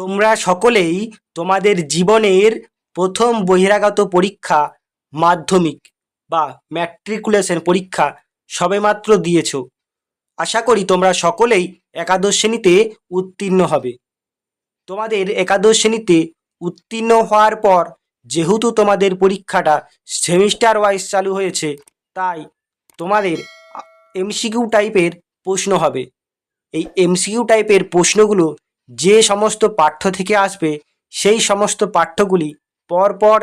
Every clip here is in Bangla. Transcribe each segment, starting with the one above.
তোমরা সকলেই তোমাদের জীবনের প্রথম বহিরাগত পরীক্ষা, মাধ্যমিক বা ম্যাট্রিকুলেশন পরীক্ষা সবেমাত্র দিয়েছ। আশা করি তোমরা সকলেই একাদশ শ্রেণীতে উত্তীর্ণ হবে। তোমাদের একাদশ শ্রেণীতে উত্তীর্ণ হওয়ার পর যেহেতু তোমাদের পরীক্ষাটা সেমিস্টার ওয়াইজ চালু হয়েছে, তাই তোমাদের এমসিকিউ টাইপের প্রশ্ন হবে। এই এমসিকিউ টাইপের প্রশ্নগুলো যে সমস্ত পাঠ্য থেকে আসবে, সেই সমস্ত পাঠ্যগুলি পরপর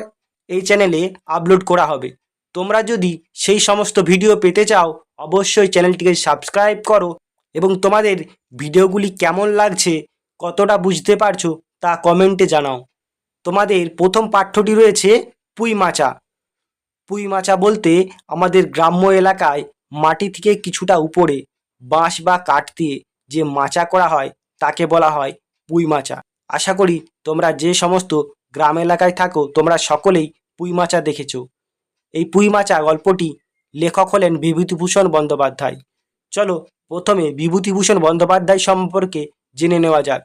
এই চ্যানেলে আপলোড করা হবে। তোমরা যদি সেই সমস্ত ভিডিও পেতে চাও, অবশ্যই চ্যানেলটিকে সাবস্ক্রাইব করো এবং তোমাদের ভিডিওগুলি কেমন লাগছে, কতটা বুঝতে পারছ তা কমেন্টে জানাও। তোমাদের প্রথম পাঠ্যটি রয়েছে পুঁই মাচা। পুঁই মাচা বলতে আমাদের গ্রাম্য এলাকায় মাটি থেকে কিছুটা উপরে বাঁশ বা কাঠ দিয়ে যে মাচা করা হয়, তাকে বলা হয় পুঁই মাচা আশা করি তোমরা যে সমস্ত গ্রাম এলাকায় থাকো, তোমরা সকলেই পুঁই মাচা দেখেছ। এই পুঁই মাচা গল্পটি লেখক হলেন বিভূতিভূষণ বন্দ্যোপাধ্যায়। চলো প্রথমে বিভূতিভূষণ বন্দ্যোপাধ্যায় সম্পর্কে জেনে নেওয়া যাক।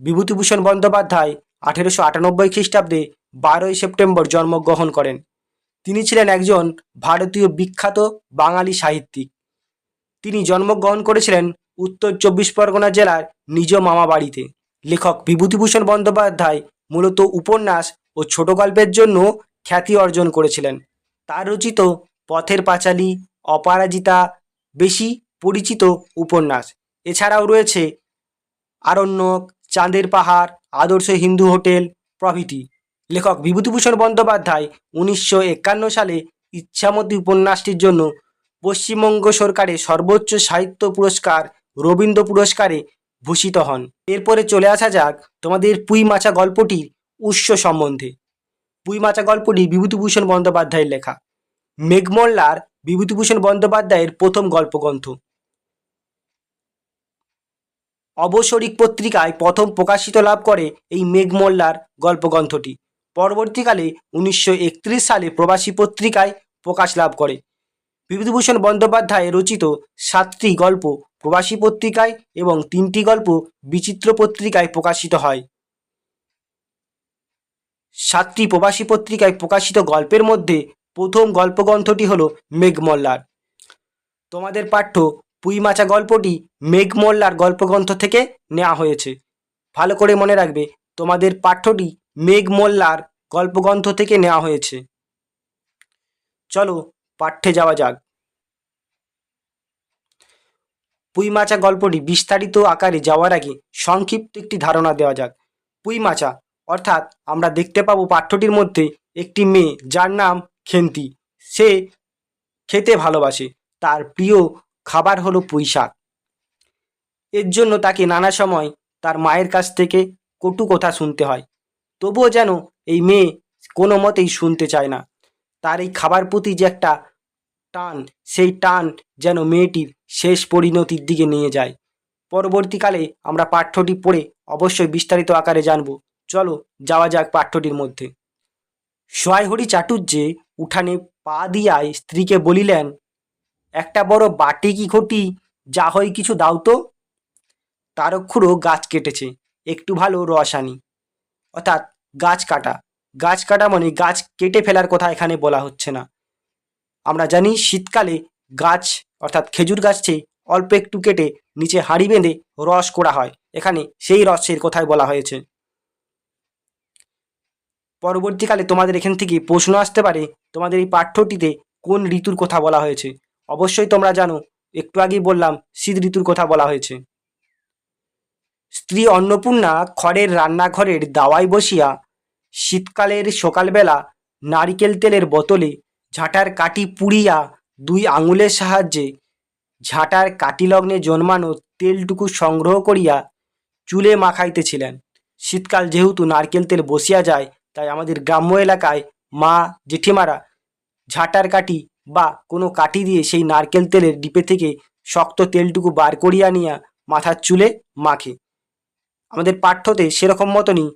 বিভূতিভূষণ বন্দ্যোপাধ্যায় আঠেরোশো আটানব্বই খ্রিস্টাব্দে বারোই সেপ্টেম্বর জন্মগ্রহণ করেন। তিনি ছিলেন একজন ভারতীয় বিখ্যাত বাঙালি সাহিত্যিক। তিনি জন্মগ্রহণ করেছিলেন উত্তর চব্বিশ পরগনা জেলার নিজ মামা বাড়িতে লেখক বিভূতিভূষণ বন্দ্যোপাধ্যায় মূলত উপন্যাস ও ছোট গল্পের জন্য খ্যাতি অর্জন করেছিলেন। তার রচিত পথের পাঁচালী, অপরাজিতা, বেশি পরিচিত উপন্যাস। এছাড়াও রয়েছে আরণ্যক, চাঁদের পাহাড়, আদর্শ হিন্দু হোটেল, প্রভৃতি। লেখক বিভূতিভূষণ বন্দ্যোপাধ্যায় উনিশশো একান্ন সালে ইচ্ছামতী উপন্যাসটির জন্য পশ্চিমবঙ্গ সরকারের সর্বোচ্চ সাহিত্য পুরস্কার, রবীন্দ্র পুরস্কারে ভূষিত হন। এরপরে চলে আসা যাক তোমাদের পুঁই মাচা গল্পটির উৎস সম্বন্ধে। পুঁই মাচা গল্পটি বিভূতিভূষণ বন্দ্যোপাধ্যায়ের লেখা। মেঘমল্লার বিভূতিভূষণ বন্দ্যোপাধ্যায়ের প্রথম গল্পগ্রন্থ। অবসরিক পত্রিকায় প্রথম প্রকাশিত লাভ করে এই মেঘমল্লার গল্পগ্রন্থটি। পরবর্তীকালে উনিশশো একত্রিশ সালে প্রবাসী পত্রিকায় প্রকাশ লাভ করে। বিভূতিভূষণ বন্দ্যোপাধ্যায় রচিত সাতটি গল্প প্রবাসী পত্রিকায় এবং তিনটি গল্প বিচিত্র পত্রিকায় প্রকাশিত হয়। সাতটি প্রবাসী পত্রিকায় প্রকাশিত গল্পের মধ্যে প্রথম গল্পগ্রন্থটি হল মেঘমল্লার তোমাদের পাঠ্য পুঁইমাচা গল্পটি মেঘমল্লার গল্পগ্রন্থ থেকে নেওয়া হয়েছে। ভালো করে মনে রাখবে, তোমাদের পাঠ্যটি মেঘমল্লার গল্পগ্রন্থ থেকে নেওয়া হয়েছে। চলো, পাঠ্যে যাওয়া যাক। পুঁইমাচা গল্পটি বিস্তারিত আকারে যাওয়ার আগে সংক্ষিপ্ত একটি ধারণা দেওয়া যাক। পুঁইমাচা, অর্থাৎ আমরা দেখতে পাবো পাঠ্যটির মধ্যে একটি মেয়ে যার নাম খেন্তি। সে খেতে ভালোবাসে। তার প্রিয় খাবার হলো পুঁই শাক এর জন্য তাকে নানা সময় তার মায়ের কাছ থেকে কটু কথা শুনতে হয়। তবুও যেন এই মেয়ে কোনো মতেই শুনতে চায় না। তার এই খাবার প্রতি যে একটা টান, সেই টান যেন মেয়েটির শেষ পরিণতির দিকে নিয়ে যায়। পরবর্তীকালে আমরা পাঠ্যটি পড়ে অবশ্যই বিস্তারিত আকারে জানব। চলো যাওয়া যাক পাঠ্যটির মধ্যে। সোয়াইহরি চাটুর্যে উঠানে পা দিয়ায় স্ত্রীকে বলিলেন, একটা বড় বাটি কি ঘটি? যা হয় কিছু দাও তো। তারক্ষুরও গাছ কেটেছে, একটু ভালো রস আনি। অর্থাৎ গাছ কাটা। গাছ কাটা মানে গাছ কেটে ফেলার কথা এখানে বলা হচ্ছে না। আমরা জানি শীতকালে গাছ, অর্থাৎ খেজুর গাছটি অল্প একটু কেটে নিচে হাঁড়ি বেঁধে রস করা হয়। এখানে সেই রসের কথাই বলা হয়েছে। পরবর্তীকালে তোমাদের এখান থেকে প্রশ্ন আসতে পারে, তোমাদের এই পাঠ্যটিতে কোন ঋতুর কথা বলা হয়েছে? অবশ্যই তোমরা জানো, একটু আগেই বললাম, শীত ঋতুর কথা বলা হয়েছে। স্ত্রী অন্নপূর্ণা খড়ের রান্নাঘরের দাওয়ায় বসিয়া শীতকালের সকালবেলা নারিকেল তেলের বোতলে ঝাঁটার কাটি পুড়িয়া দুই আঙুলের সাহায্যে ঝাঁটার কাটি লগ্নে জন্মানো তেলটুকু সংগ্রহ করিয়া চুলে মাখাইতেছিলেন। শীতকাল যেহেতু নারকেল তেল বসিয়া যায়, তাই আমাদের গ্রাম্য এলাকায় মা জেঠিমারা ঝাঁটার কাঠি বা কোনো কাঠি দিয়ে সেই নারকেল তেলের ডিপে থেকে শক্ত তেলটুকু বার করিয়া নিয়া মাথার চুলে মাখে। আমাদের পাঠ্যতে সেরকম মতনই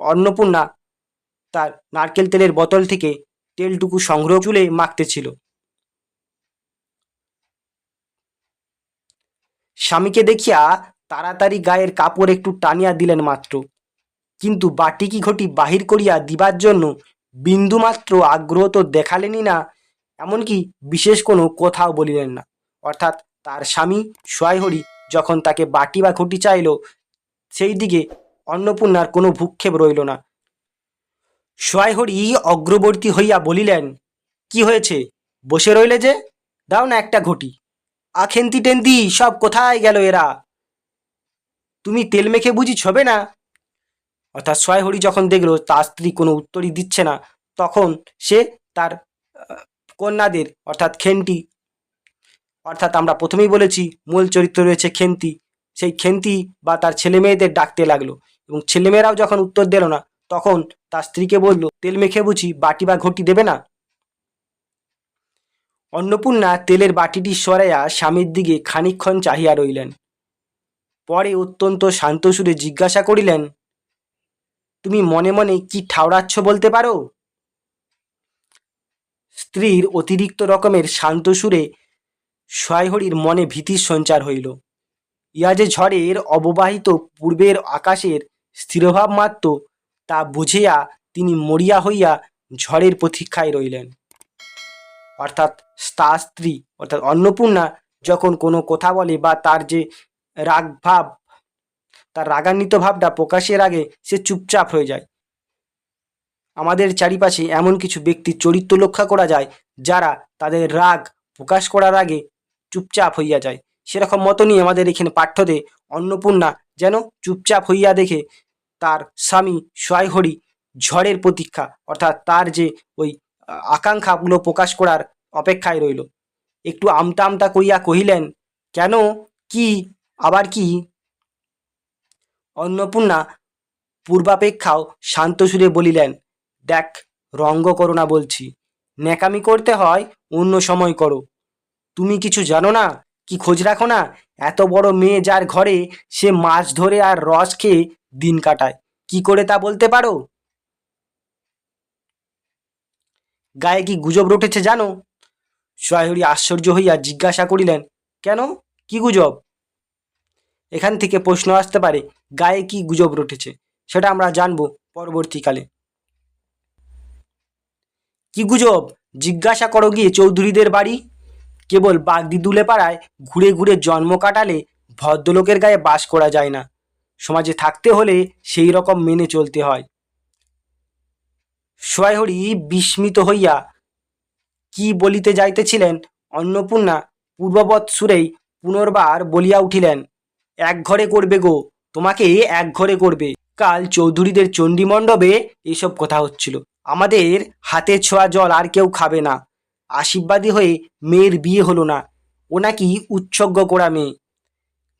অন্নপূর্ণা তার নারকেল তেলের বোতল থেকে তেলটুকু সংগ্রহ চুলে মাখতেছিল স্বামীকে দেখিয়া তাড়াতাড়ি গায়ের কাপড় একটু টানিয়া দিলেন মাত্র। কিন্তু বাটিকি ঘটি বাহির করিয়া দিবার জন্য বিন্দুমাত্র আগ্রহ তো দেখালেনই না, এমনকি বিশেষ কোনো কথাও বলিলেন না। অর্থাৎ তার স্বামী সোয়াইহরি যখন তাকে বাটি বা ঘটি চাইল সেই দিকে অন্নপূর্ণার কোনো ভূক্ষেপ রইল না। সোয়াইহরি অগ্রবর্তী হইয়া বলিলেন, কি হয়েছে? বসে রইলে যে? দাও না একটা ঘটি। আখেন্তি টেন্তি সব কোথায় গেল এরা? তুমি তেল মেখে বুঝি ছবে না? অর্থাৎ সোয়াইহরি যখন দেখল, তার স্ত্রী কোনো উত্তরই দিচ্ছে না, তখন সে তার কন্যাদের, অর্থাৎ খেন্তি অর্থাৎ আমরা প্রথমেই বলেছি, মূল চরিত্র রয়েছে খেন্তি। সেই খেন্তি বা তার ছেলে মেয়েদের ডাকতে লাগল এবং ছেলেমেয়েরাও যখন উত্তর দিল না, তখন তার স্ত্রীকে বলল, তেল মেখে বুঝি বাটি বা ঘটি দেবে না? অন্নপূর্ণা তেলের বাটিটি সরাইয়া স্বামীর দিকে খানিকক্ষণ চাহিয়া রইলেন। পরে অত্যন্ত শান্ত সুরে জিজ্ঞাসা করিলেন, তুমি মনে মনে কি ঠাউরাচ্ছ বলতে পারো? স্ত্রীর অতিরিক্ত রকমের শান্ত সুরে সোয়াইহরির মনে ভীতির সঞ্চার হইল। ইয়া যে ঝড়ের অববাহিত পূর্বের আকাশের স্থিরভাব মাত্র তা বুঝিয়া তিনি মরিয়া হইয়া ঝড়ের প্রতীক্ষায় রইলেন। অর্থাৎ তার স্ত্রী অর্থাৎ অন্নপূর্ণা যখন কোনো কথা বলে বা তার যে রাগ ভাব, তার রাগান্বিত ভাবটা প্রকাশের আগে সে চুপচাপ হয়ে যায়। আমাদের চারিপাশে এমন কিছু ব্যক্তির চরিত্র লক্ষ্য করা যায় যারা তাদের রাগ প্রকাশ করার আগে চুপচাপ হইয়া যায়। সেরকম মতনই আমাদের এখানে পাঠ্যতে অন্নপূর্ণা যেন চুপচাপ হইয়া দেখে তার স্বামী সোয়াইহরি ঝড়ের প্রতীক্ষা, অর্থাৎ তার যে ওই আকাঙ্ক্ষাগুলো প্রকাশ করার অপেক্ষায় রইল। একটু আমতা আমতা করিয়া কহিলেন, কেন? কি? আবার কি? অন্নপূর্ণা পূর্বাপেক্ষাও শান্ত সুরে বলিলেন, দেখ, রঙ্গ করো না বলছি। ন্যাকামি করতে হয়, অন্য সময় করো। তুমি কিছু জানো না? কি খোঁজ রাখো না? এত বড় মেয়ে যার ঘরে সে মাছ ধরে আর রস খেয়ে দিন কাটায়। কি করে তা বলতে পারো? গায়ে কি গুজব রটেছে জানো? সোয়াহরি আশ্চর্য হইয়া জিজ্ঞাসা করিলেন, কেন? কি গুজব? এখান থেকে প্রশ্ন আসতে পারে, গায়ে কি গুজব রটেছে? সেটা আমরা জানব পরবর্তীকালে। কি গুজব? জিজ্ঞাসা করো গিয়ে চৌধুরীদের বাড়ি। কেবল বাগদিদুলে পাড়ায় ঘুরে ঘুরে জন্ম কাটালে ভদ্রলোকের গায়ে বাস করা যায় না। সমাজে থাকতে হলে সেই রকম মেনে চলতে হয়। সোয়াহরি বিস্মিত হইয়া কি বলিতে যাইতেছিলেন, অন্নপূর্ণা পূর্ববৎ সুরেই পুনর্বার বলিয়া উঠিলেন, এক ঘরে করবে গো, তোমাকে এক ঘরে করবে। কাল চৌধুরীদের চণ্ডী মণ্ডপে এসব কথা হচ্ছিল। আমাদের হাতে ছোঁয়া জল আর কেউ খাবে না। আশীর্বাদী হয়ে মেয়ের বিয়ে হলো না। ও নাকি উৎসর্গ করা মেয়ে।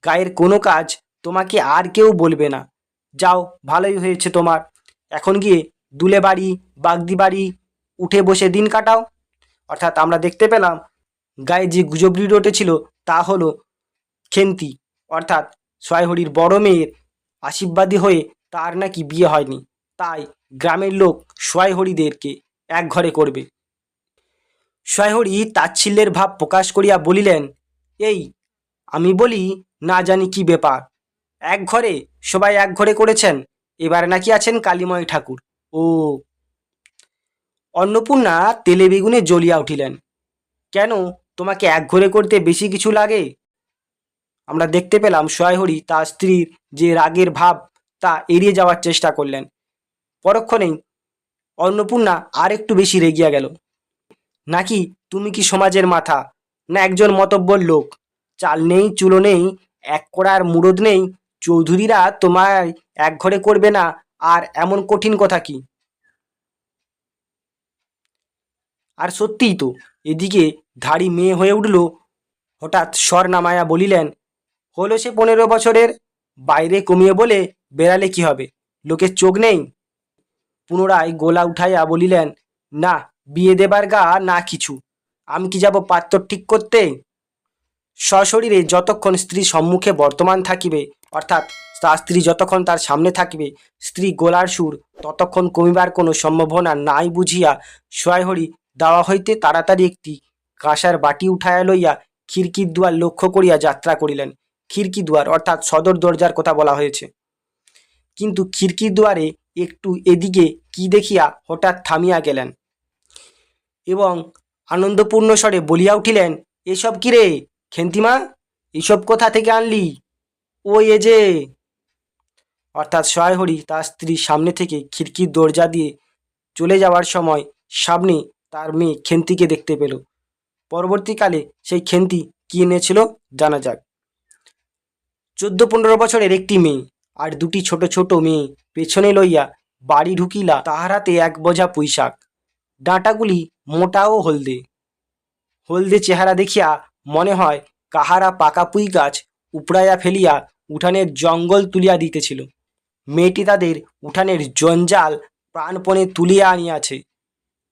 গায়ের কোনো কাজ তোমাকে আর কেউ বলবে না। যাও, ভালোই হয়েছে তোমার। এখন গিয়ে দুলে বাড়ি, বাগদি বাড়ি উঠে বসে দিন কাটাও। অর্থাৎ আমরা দেখতে পেলাম, গায়ে যে গুজবটি রটেছিল তা হলো খেন্তি। অর্থাৎ সোয়াইহরির বড় মেয়ের আশীর্বাদী হয়ে তার নাকি বিয়ে হয়নি। তাই গ্রামের লোক সোয়াইহরিদেরকে এক ঘরে করবে। সোয়াইহরি তাচ্ছিল্যের ভাব প্রকাশ করিয়া বলিলেন, এই, আমি বলি না জানি কি ব্যাপার। এক ঘরে? সবাই এক ঘরে করেছেন? এবার নাকি আছেন কালীময় ঠাকুর। ও। অন্নপূর্ণা তেলে বেগুনে জ্বলিয়া উঠিলেন। কেন? তোমাকে এক ঘরে করতে বেশি কিছু লাগে? আমরা দেখতে পেলাম সোয়াইহরি তার স্ত্রীর যে রাগের ভাব, তা এড়িয়ে যাওয়ার চেষ্টা করলেন। পরক্ষণেই অন্নপূর্ণা আর একটু বেশি রেগিয়া গেল। নাকি তুমি কি সমাজের মাথা? না একজন মতব্বর লোক? চাল নেই, চুলো নেই, এক করার মুরদ নেই চৌধুরীরা তোমায় এক ঘরে করবে না, আর এমন কঠিন কথা কি? আর সত্যিই তো, এদিকে ধাড়ি মেয়ে হয়ে উঠল, হঠাৎ স্বর নামায়া বলিলেন, হলো সে পনেরো বছরের? বাইরে কমিয়ে বলে বেড়ালে কি হবে? লোকের চোখ নেই? পুনরায় গোলা উঠাইয়া বলিলেন, না, বিয়ে দেবার গা না কিছু। আমি কি যাব পাত্র ঠিক করতে? সশরীরে যতক্ষণ স্ত্রী সম্মুখে বর্তমান থাকিবে অর্থাৎ তার স্ত্রী যতক্ষণ তার সামনে থাকবে, স্ত্রী গোলার সুর ততক্ষণ কমিবার কোনো সম্ভাবনা নাই বুঝিয়া সোয়াইহরি দাওয়া হইতে তাড়াতাড়ি একটি কাঁসার বাটি উঠাইয়া লইয়া খিড়কির দুয়ার লক্ষ্য করিয়া যাত্রা করিলেন। খিড়কি দুয়ার অর্থাৎ সদর দরজার কথা বলা হয়েছে। কিন্তু খিড়কির দুয়ারে একটু এদিকে কি দেখিয়া হঠাৎ থামিয়া গেলেন এবং আনন্দপূর্ণ স্বরে বলিয়া উঠিলেন, এসব কি রে, খেন্তিমা? এসব কোথা থেকে আনলি? ওই এ যে। অর্থাৎ সহায়হরি তার স্ত্রীর সামনে থেকে খিড়কির দরজা দিয়ে চলে যাওয়ার সময় সামনে তার মেয়ে খেন্তিকে দেখতে পেল। পরবর্তীকালে সেই খেন্তি কি এনেছিল জানা যাক। চোদ্দ পনেরো বছরের একটি মেয়ে আর দুটি ছোট ছোট মেয়ে পেছনে লইয়া বাড়ি ঢুকিলা তাহার হাতে এক বোঝা পুঁইশাক ডাঁটাগুলি মোটা ও হলদে। হলদে চেহারা দেখিয়া মনে হয় কাহারা পাকা পুঁই গাছ উপড়াইয়া ফেলিয়া উঠানের জঙ্গল তুলিয়া দিতেছিল। মেয়েটি তাদের উঠানের জঞ্জাল প্রাণপণে তুলিয়া আনিয়াছে।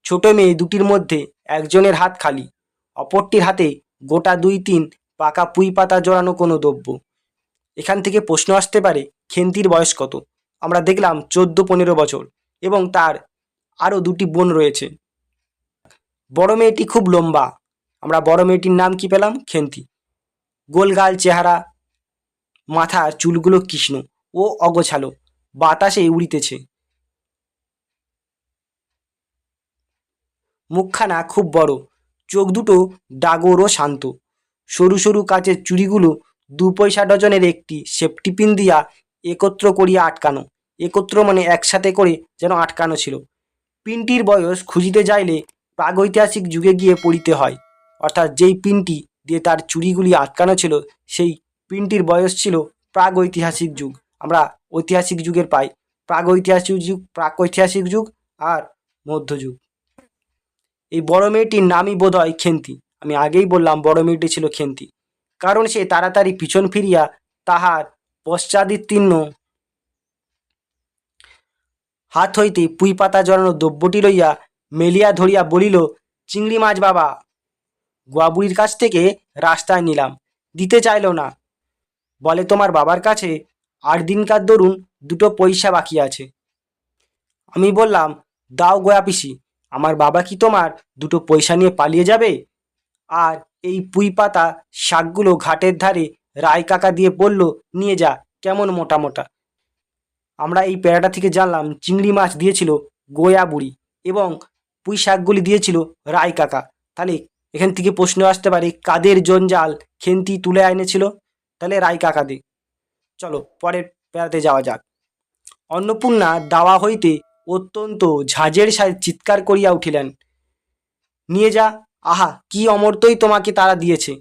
ছোট মেয়ে দুটির মধ্যে একজনের হাত খালি, অপরটির হাতে গোটা দুই তিন পাকা পুঁই পাতা জড়ানো কোনো দ্রব্য। এখান থেকে প্রশ্ন আসতে পারে, খেন্তির বয়স কত? আমরা দেখলাম চোদ্দ পনেরো বছর এবং তার আরও দুটি বোন রয়েছে। বড় মেয়েটি খুব লম্বা। আমরা বড় মেয়েটির নাম কি পেলাম? খেন্তি। গোলগাল চেহারা মাথার চুলগুলো কৃষ্ণ। ও অগোছালো। বাতাসে উড়িতেছে। মুখখানা খুব বড়। চোখ দুটো ডাগর ও শান্ত। সরু সরু কাচের চুড়িগুলো দু পয়সা ডজনের একটি সেফটি পিন দিয়া একত্র করিয়া আটকানো। একত্র মানে একসাথে করে যেন আটকানো ছিল। পিনটির বয়স খুঁজিতে যাইলে প্রাগৈতিহাসিক যুগে গিয়ে পড়িতে হয়। অর্থাৎ যেই পিনটি দিয়ে তার চুড়িগুলি আটকানো ছিল, সেই পিনটির বয়স ছিল প্রাগৈতিহাসিক যুগ। আমরা ঐতিহাসিক যুগের পাই। প্রাগৈতিহাসিক যুগ প্রাক ঐতিহাসিক যুগ আর মধ্যযুগ। এই বড় মেয়েটির নামই বোধ হয় খেন্তি। আমি আগেই বললাম, বড় মেয়েটি ছিল খেন্তি। কারণ সে তাড়াতাড়ি পিছন ফিরিয়া তাহার পশ্চাদিতীর্ণ হাত হইতে পুঁই পাতা জড়ানো দ্রব্যটি লইয়া মেলিয়া ধরিয়া বলিল, চিংড়ি মাছ বাবা, গুয়াবুড়ির কাছ থেকে রাস্তায় নিলাম। দিতে চাইল না। বলে, তোমার বাবার কাছে আট দিনকার দরুন দুটো পয়সা বাকি আছে। আমি বললাম, দাও গোয়া পিসি আমার বাবা কি তোমার দুটো পয়সা নিয়ে পালিয়ে যাবে? আর এই পুঁই পাতা শাকগুলো ঘাটের ধারে রায় কাকা দিয়ে বলল, নিয়ে যা, কেমন মোটা মোটা। আমরা এই প্যারাটা থেকে জানলাম, চিংড়ি মাছ দিয়েছিল গোয়া বুড়ি এবং পুঁই শাকগুলি দিয়েছিল রায় কাকা। তাহলে এখান থেকে প্রশ্ন আসতে পারে, কাদের জঞ্জাল খেন্তি তুলে এনেছিল? তাহলে রায় কাকা দে। চলো, পরের প্যারাতে যাওয়া যাক। অন্নপূর্ণা দাওয়া হইতে অত্যন্ত ঝাঁঝের সাথে চিৎকার করিয়া উঠিলেন। নিয়ে যা, আহা, কি অমর্তই তোমাকে তারা দিয়েছে।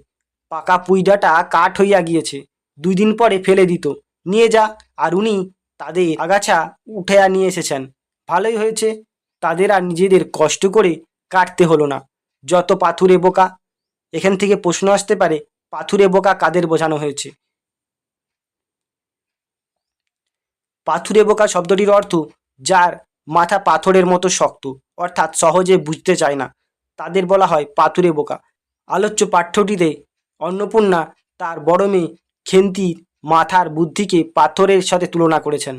পাকা পুইডাটা কাঠ হইয়া গিয়েছে, দুই দিন পরে ফেলে দিত। নিয়ে যা, আর উনি তাদের আগাছা উঠে নিয়ে এসেছেন। ভালোই হয়েছে, তাদের আর নিজেদের কষ্ট করে কাটতে হলো না। যত পাথুরে বোকা, এখান থেকে প্রশ্ন আসতে পারে পাথুরে বোকা কাদের বোঝানো হয়েছে? পাথুরে বোকা শব্দটির অর্থ যার মাথা পাথরের মতো শক্ত, অর্থাৎ সহজে বুঝতে চায় না। তাদের বলা হয় পাথুরে বোকা। আলোচ্য পাঠ্যটিতে অন্নপূর্ণা তার বড় মেয়ে খেন্তির মাথার বুদ্ধিকে পাথরের সাথে তুলনা করেছেন।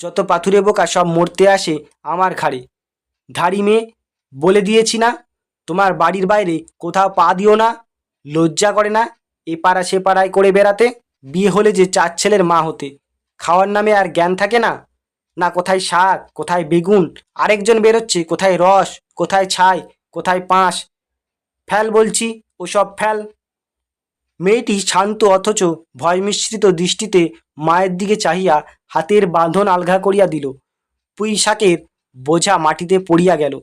যত পাথুরে বোকা সব মরতে আসে আমার ঘাড়ে। ধাড়ি মেয়ে, বলে দিয়েছি না, তোমার বাড়ির বাইরে কোথাও পা দিও না। লজ্জা করে না? এ পাড়া সে পাড়ায় করে বেড়াতে? বিয়ে হলে যে চার ছেলের মা হতে। খাওয়ার নামে আর জ্ঞান থাকে না? না কোথায় শাক, কোথায় বেগুন? আরেকজন বেরোচ্ছে, কোথায় রস, কোথায় ছাই, কোথায় পাঁশ? ফ্যাল বলছি, ওসব ফ্যাল মেয়েটি শান্ত অথচ ভয় মিশ্রিত দৃষ্টিতে মায়ের দিকে চাহিয়া হাতের বাঁধন আলগা করিয়া দিল। পুঁই শাকের বোঝা মাটিতে পড়িয়া গেল।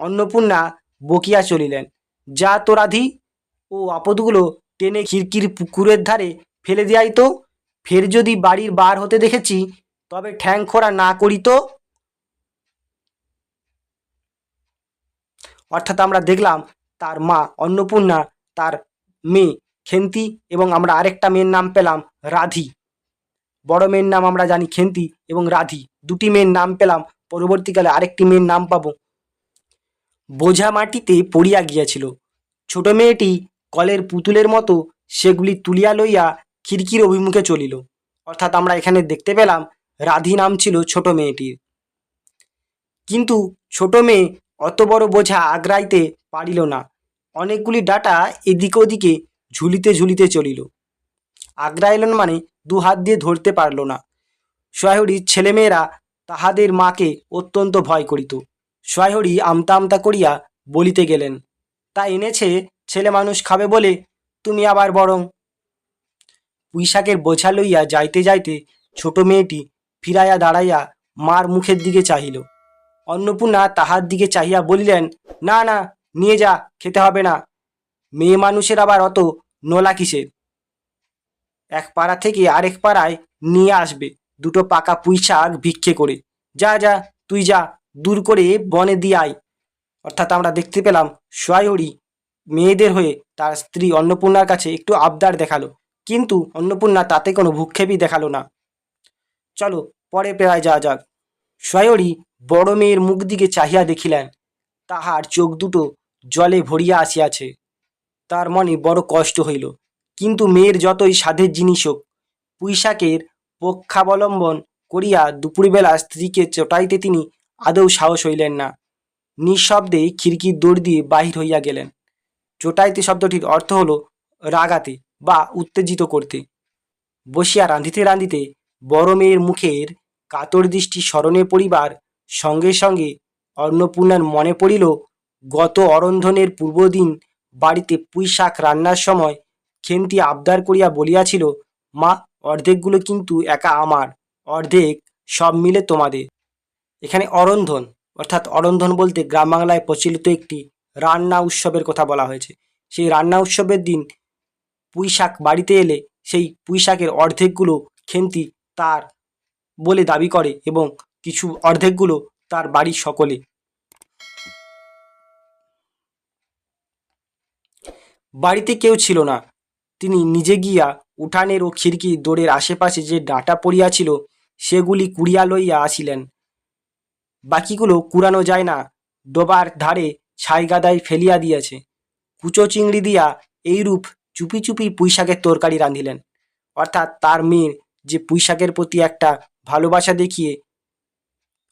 অন্নপূর্ণা বকিয়া চলিলেন, যা তো রাধি ও আপদগুলো টেনে খিড়কির পুকুরের ধারে ফেলে দিয়াই তো। ফের যদি বাড়ির বার হতে দেখেছি, তবে ঠ্যাং খোড়া না করি তো? অর্থাৎ আমরা দেখলাম, তার মা অন্নপূর্ণা, তার মেয়ে খেন্তি এবং আমরা আরেকটা মেয়ের নাম পেলাম রাধি। বড় মেয়ের নাম আমরা জানি খেন্তি এবং রাধি। দুটি মেয়ের নাম পেলাম, পরবর্তীকালে আরেকটি মেয়ের নাম পাবো। বোঝা মাটিতে পড়িয়া গিয়াছিল। ছোট মেয়েটি কলের পুতুলের মতো সেগুলি তুলিয়া লইয়া খিড়কির অভিমুখে চলিল। অর্থাৎ আমরা এখানে দেখতে পেলাম রাধি নাম ছিল ছোট মেয়েটির। কিন্তু ছোট মেয়ে অত বড় বোঝা আগ্রাইতে পারিল না। অনেকগুলি ডাটা এদিকে ওদিকে ঝুলিতে ঝুলিতে চলিল। আগ্রাইলন মানে দু হাত দিয়ে ধরতে পারল না। সোয়াহরির ছেলেমেয়েরা তাহাদের মাকে অত্যন্ত ভয় করিত। সোয়াহরি আমতা আমতা করিয়া বলিতে গেলেন তা এনেছে, ছেলে মানুষ খাবে বলে। তুমি আবার বরং পুঁইশাকের বোঝা লইয়া যাইতে যাইতে ছোট মেয়েটি ফিরাইয়া দাঁড়াইয়া মার মুখের দিকে চাহিল। অন্নপূর্ণা তাহার দিকে চাহিয়া বলিলেন, না না, নিয়ে যা, খেতে হবে না। মেয়ে মানুষের আবার অত নোলা কিসের? এক পাড়া থেকে আরেক পাড়ায় নিয়ে আসবে দুটো পাকা পুঁই শাক ভিক্ষে করে। যা যা, তুই যা, দূর করে বনে দিয়ে আয়। অর্থাৎ আমরা দেখতে পেলাম সোয়াইহরি মেয়েদের হয়ে তার স্ত্রী অন্নপূর্ণার কাছে একটু আবদার দেখাল। কিন্তু অন্নপূর্ণা তাতে কোনো ভূক্ষেপই দেখাল না। চলো, পরে প্রায় যা যাক। সোয়াইহরি বড় মেয়ের মুখ দিকে চাহিয়া দেখিলেন, তাহার চোখ দুটো জলে ভরিয়া আসিয়াছে। তার মনে বড় কষ্ট হইল। কিন্তু মেয়ের যতই সাধের জিনিস হোক, পুঁইশাকের পক্ষাবলম্বন করিয়া দুপুরবেলা স্ত্রীকে চটাইতে তিনি আদৌ সাহস হইলেন না। নিঃশব্দে খিড়কির দৌড় দিয়ে বাহির হইয়া গেলেন। চোটাইতে শব্দটির অর্থ হল রাগাতে বা উত্তেজিত করতে। বসিয়া রাঁধিতে রাঁধিতে বড় মেয়ের মুখের কাতর দৃষ্টি স্মরণে পড়িবার সঙ্গে সঙ্গে অন্নপূর্ণার মনে পড়িল, গত অরন্ধনের পূর্বদিন বাড়িতে পুঁই শাক রান্নার সময় খেন্তি আবদার করিয়া বলিয়াছিল, মা, অর্ধেকগুলো কিন্তু একা আমার, অর্ধেক সব মিলে তোমাদের। এখানে অরন্ধন অর্থাৎ অরন্ধন বলতে গ্রাম বাংলায় প্রচলিত একটি রান্না উৎসবের কথা বলা হয়েছে। সেই রান্না উৎসবের দিন পুঁই শাক বাড়িতে এলে সেই পুঁই শাকের অর্ধেকগুলো খেন্তি তার বলে দাবি করে এবং কিছু অর্ধেকগুলো তার বাড়ির সকলে। বাড়িতে কেউ ছিল না। তিনি নিজে গিয়া উঠানের ও খিড়কি দোরের আশেপাশে যে ডাঁটা পড়িয়াছিল, সেগুলি কুড়িয়া লইয়া আসিলেন। বাকিগুলো কুড়ানো যায় না। ডোবার ধারে ছাই গাদায় ফেলিয়া দিয়েছে। কুচো চিংড়ি দিয়া এইরূপ চুপি চুপি পুঁইশাকের তরকারি রাঁধিলেন। অর্থাৎ তার মেয়ের যে পুঁইশাকের প্রতি একটা ভালোবাসা দেখিয়ে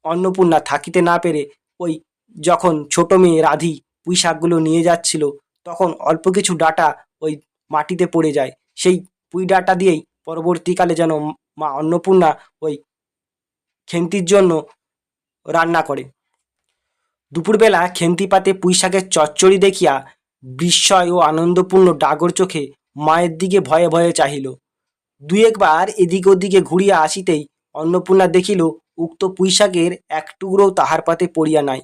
অন্নপূর্ণা থাকিতে না পেরে ওই যখন ছোট মেয়ে রাধি পুঁইশাকগুলো নিয়ে যাচ্ছিল, তখন অল্প কিছু ডাটা ওই মাটিতে পড়ে যায়। সেই পুঁই ডাটা দিয়েই পরবর্তীকালে যেন মা অন্নপূর্ণা ওই খেন্তির জন্য রান্না করে। দুপুরবেলা খেন্তি পাতে পুঁই শাকের চচ্চড়ি দেখিয়া বিস্ময় ও আনন্দপূর্ণ ডাগর চোখে মায়ের দিকে ভয়ে ভয়ে চাহিল। দুই একবার এদিক ওদিকে ঘুরিয়া আসিতেই অন্নপূর্ণা দেখিল, উক্ত পুঁইশাকের এক টুকরোও তাহার পাতে পড়িয়া নাই।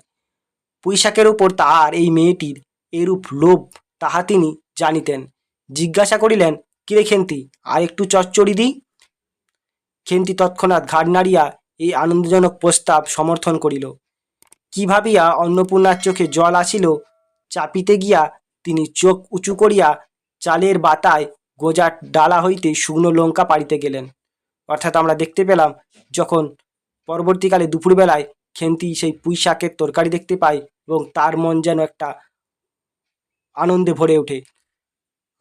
পুঁইশাকের উপর তাহার এই মেয়েটির এরূপ লোভ তাহা তিনি জানিতেন। জিজ্ঞাসা করিলেন, কিরে খেন্তি, আর একটু চচ্চড়ি দিই? খেন্তি তৎক্ষণাৎ ঘাড় নাড়িয়া এই আনন্দজনক প্রস্তাব সমর্থন করিল। কি ভাবিয়া অন্নপূর্ণার চোখে জল আসিল, চাপিতে গিয়া তিনি চোখ উঁচু করিয়া চালের বাতায় গোজার ডালা হইতে শুকনো লঙ্কা পাড়িতে গেলেন। অর্থাৎ আমরা দেখতে পেলাম, যখন পরবর্তীকালে দুপুরবেলায় খেন্তি সেই পুঁই শাকের তরকারি দেখতে পায় এবং তার মন যেন একটা আনন্দে ভরে ওঠে।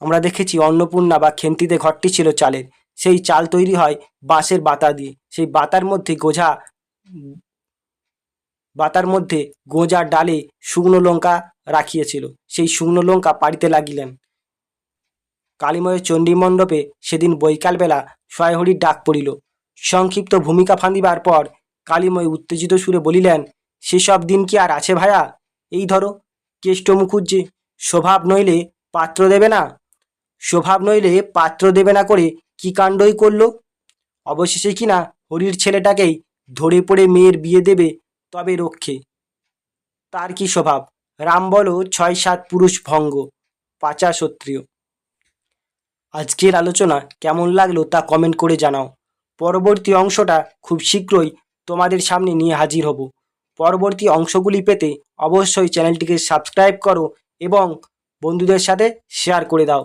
আমরা দেখেছি অন্নপূর্ণা বা খেন্তিতে ঘরটি ছিল চালের। সেই চাল তৈরি হয় বাঁশের বাতা দিয়ে। সেই বাতার মধ্যে গোঝা, বাতার মধ্যে গোঁজার ডালে শুকনো লঙ্কা রাখিয়েছিল। সেই শুকনো লঙ্কা পাড়িতে লাগিলেন। কালীময়ের চণ্ডী মণ্ডপে সেদিন বৈকালবেলা সয়হরির ডাক পড়িল। সংক্ষিপ্ত ভূমিকা ফাঁদিবার পর কালীময় উত্তেজিত সুরে বলিলেন, সেসব দিন কি আর আছে ভায়া? এই ধরো, কেষ্ট মুখুজ্জে, স্বভাব নইলে পাত্র দেবে না? স্বভাব নইলে পাত্র দেবে না করে কি কাণ্ডই করল? অবশেষে কিনা হরির ছেলেটাকেই ধরে পড়ে মেয়ের বিয়ে দেবে তবে রক্ষে। তার কি স্বভাব? রাম বলো, ছয় সাত পুরুষ ভঙ্গ, পাচা ক্ষত্রিয় আজকের আলোচনা কেমন লাগল তা কমেন্ট করে জানাও। পরবর্তী অংশটা খুব শীঘ্রই তোমাদের সামনে নিয়ে হাজির হব। পরবর্তী অংশগুলি পেতে অবশ্যই চ্যানেলটিকে সাবস্ক্রাইব করো এবং বন্ধুদের সাথে শেয়ার করে দাও।